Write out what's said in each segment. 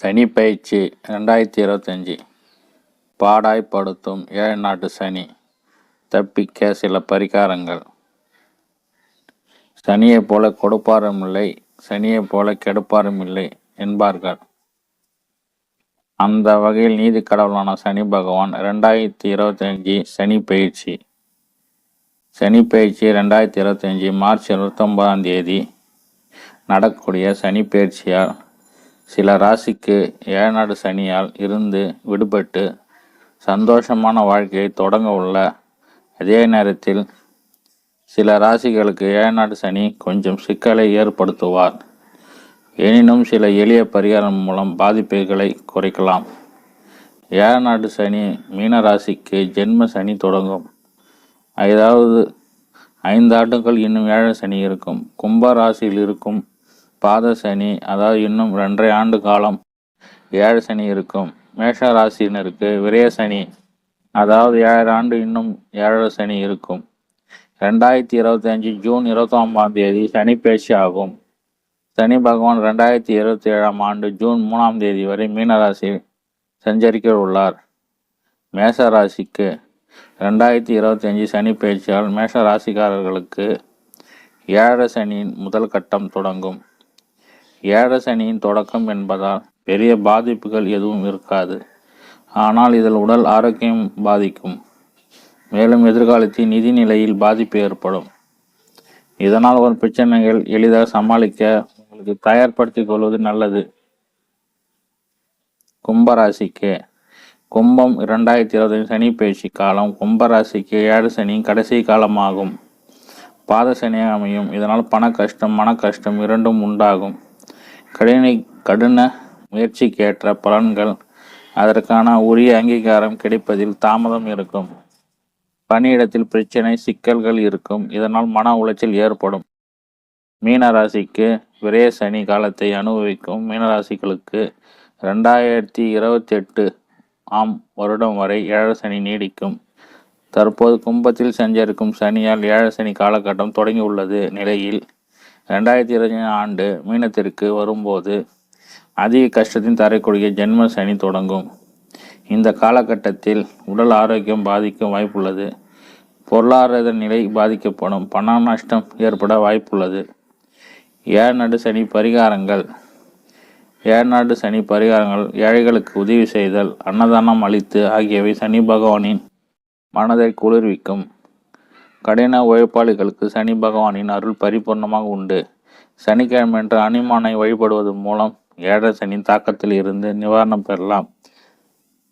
சனி பயிற்சி ரெண்டாயிரத்தி இருபத்தஞ்சி. பாடாய்ப்படுத்தும் ஏழு நாட்டு சனி. தப்பிக்க சில பரிகாரங்கள். சனியைப் போல கொடுப்பாரும் இல்லை சனியைப் போல கெடுப்பாரும் இல்லை என்பார்கள். அந்த வகையில் நீதி கடவுளான சனி பகவான் ரெண்டாயிரத்தி இருபத்தஞ்சி சனி பயிற்சி சனி பயிற்சி ரெண்டாயிரத்தி இருபத்தஞ்சி மார்ச் இருபத்தொன்பதாம் தேதி. நடக்கக்கூடிய சனி பயிற்சியால் சில ராசிக்கு ஏழநாடு சனியால் இருந்து விடுபட்டு சந்தோஷமான வாழ்க்கையை தொடங்க உள்ள அதே நேரத்தில் சில ராசிகளுக்கு ஏழநாடு சனி கொஞ்சம் சிக்கலை ஏற்படுத்துவார். எனினும் சில எளிய பரிகாரம் மூலம் பாதிப்புகளை குறைக்கலாம். ஏழநாடு சனி மீன ராசிக்கு ஜென்ம சனி தொடங்கும். அதாவது ஐந்து ஆண்டுகள் இன்னும் ஏழை சனி இருக்கும். கும்ப ராசியில் இருக்கும் பாத சனி அதாவது இன்னும் ரெண்டரை ஆண்டு காலம் ஏழு சனி இருக்கும். மேஷ ராசியினருக்கு விரய சனி அதாவது ஏழு ஆண்டு இன்னும் ஏழரை சனி இருக்கும். ரெண்டாயிரத்தி இருபத்தி அஞ்சு ஜூன் இருபத்தொம்பதாம் தேதி சனி பேச்சு ஆகும். சனி பகவான் ரெண்டாயிரத்தி இருபத்தி ஏழாம் ஆண்டு ஜூன் மூணாம் தேதி வரை மீனராசி சஞ்சரிக்க உள்ளார். மேஷ ராசிக்கு ரெண்டாயிரத்தி இருபத்தி அஞ்சு சனி பயிற்சியால் மேஷ ராசிக்காரர்களுக்கு ஏழரை சனியின் முதல் கட்டம் தொடங்கும். ஏழசனியின் சனியின் தொடக்கம் என்பதால் பெரிய பாதிப்புகள் எதுவும் இருக்காது. ஆனால் இதில் உடல் ஆரோக்கியம் பாதிக்கும். மேலும் எதிர்காலத்தில் நிதி நிலையில் பாதிப்பு ஏற்படும். இதனால் ஒரு பிரச்சனைகள் எளிதாக சமாளிக்க உங்களுக்கு தயார்படுத்திக் கொள்வது நல்லது. கும்பராசிக்கு கும்பம் இரண்டாயிரத்தி இருபது சனி பயிற்சி காலம் கும்பராசிக்கு ஏழு சனியின் கடைசி காலமாகும். பாத அமையும். இதனால் பண கஷ்டம் மன கஷ்டம் இரண்டும் உண்டாகும். கடினை கடின முயற்சிக்கேற்ற பலன்கள் அதற்கான உரிய அங்கீகாரம் கிடைப்பதில் தாமதம் இருக்கும். பணியிடத்தில் பிரச்சனை சிக்கல்கள் இருக்கும். இதனால் மன உளைச்சல் ஏற்படும். மீனராசிக்கு விரைய சனி காலத்தை அனுபவிக்கும். மீனராசிகளுக்கு ரெண்டாயிரத்தி இருபத்தி எட்டு ஆம் வருடம் வரை ஏழ சனி நீடிக்கும். தற்போது கும்பத்தில் சஞ்சரிக்கும் சனியால் ஏழ சனி காலகட்டம் தொடங்கியுள்ளது நிலையில் ரெண்டாயிரத்தி இருபத்தி ஆண்டு மீனத்திற்கு வரும்போது அதிக கஷ்டத்தின் தரக்கூடிய ஜென்ம சனி தொடங்கும். இந்த காலகட்டத்தில் உடல் ஆரோக்கியம் பாதிக்க வாய்ப்புள்ளது. பொருளாதார நிலை பாதிக்கப்படும். பண நஷ்டம் ஏற்பட வாய்ப்புள்ளது. ஏழ்நாடு சனி பரிகாரங்கள். ஏழ்நாடு சனி பரிகாரங்கள் ஏழைகளுக்கு உதவி செய்தல் அன்னதானம் அளித்து ஆகியவை சனி பகவானின் மனதை குளிர்விக்கும். கடின உழைப்பாளிகளுக்கு சனி பகவானின் அருள் பரிபூர்ணமாக உண்டு. சனிக்கிழமையன்று அனிமானை வழிபடுவதன் மூலம் ஏழரை சனி தாக்கத்தில் இருந்து நிவாரணம் பெறலாம்.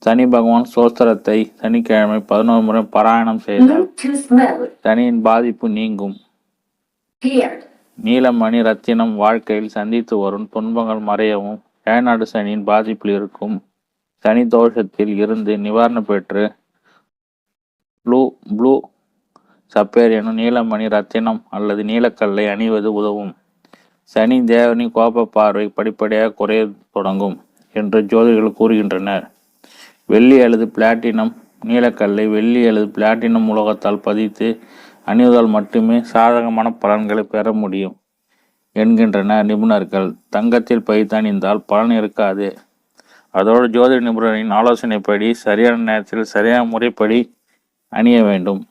சனி பகவான் சோஸ்திரத்தை சனிக்கிழமை பதினோரு முறை பாராயணம் செய்தால் சனியின் பாதிப்பு நீங்கும். நீலமணி ரத்தினம் வாழ்க்கையில் சந்தித்து வரும் துன்பங்கள் மறையவும் ஏழநாடு சனியின் பாதிப்பில் இருக்கும். சனி தோஷத்தில் இருந்து நிவாரணம் பெற்று ப்ளூ ப்ளூ சப்பேர் எனும் நீலமணி ரத்தினம் அல்லது நீலக்கல்லை அணிவது உதவும். சனி தேவனின் கோப பார்வை படிப்படியாக குறைய தொடங்கும் என்று ஜோதிடர்கள் கூறுகின்றனர். வெள்ளி அல்லது பிளாட்டினம் நீலக்கல்லை வெள்ளி அல்லது பிளாட்டினம் உலகத்தால் பதித்து அணிவதால் மட்டுமே சாதகமான பலன்களை பெற முடியும் என்கின்றனர் நிபுணர்கள். தங்கத்தில் பைத்து அணிந்தால் பலன் இருக்காது. அதோடு ஜோதிட நிபுணரின் ஆலோசனைப்படி சரியான நேரத்தில் சரியான முறைப்படி அணிய வேண்டும்.